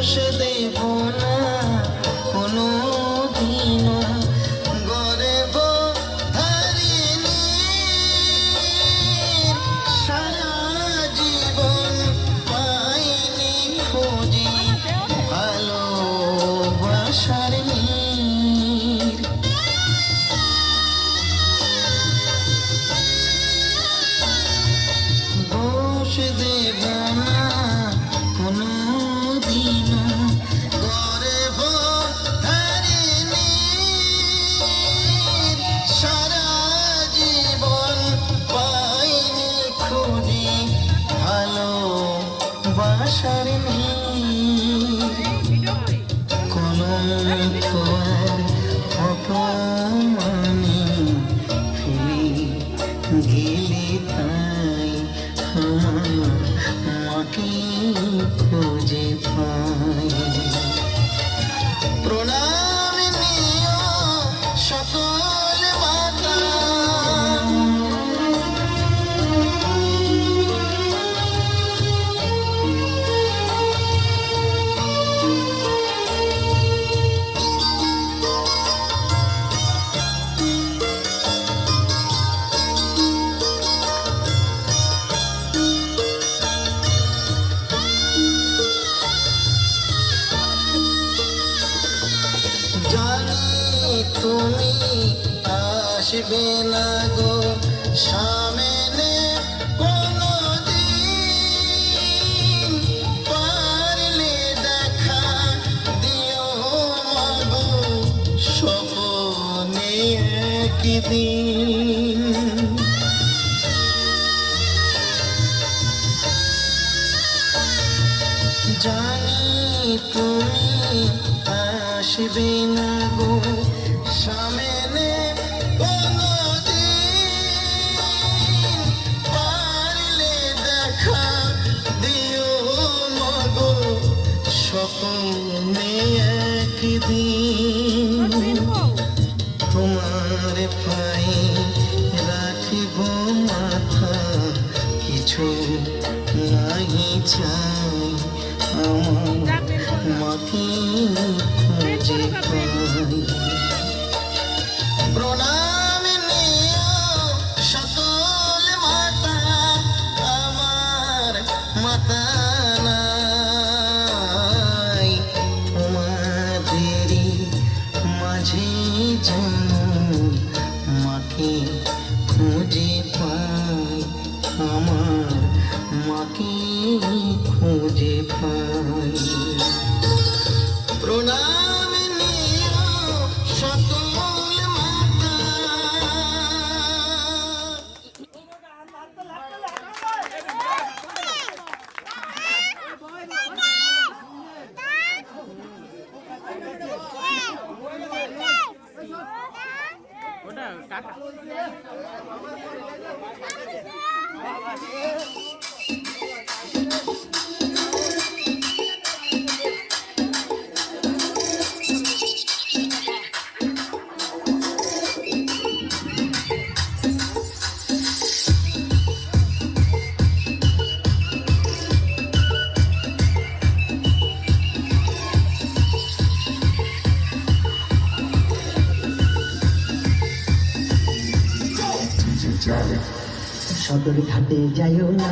দোষ দেব না বাসার কোনো তোমার অপমানে ফিরে গেলে তাই আমার যাকে খুঁজে পাই তুমি আসবে না গো সামনে পারলে দেখা দিও মাগো স্বপনে একদিন জানি তুমি আসবে না গো সামনে দেখা দিও মাগো স্বপ্নে একদিন তোমার পায়ে রাখিব মাথা কিছু নাহি চাই আমার। মাতা নাই তোমাদেরই মাঝে যেন মাকে খুঁজে পাই আমার মাকে খুঁজে পাই। প্রণাম। ওটা কাকা। সদর ঘাটে যাইও না।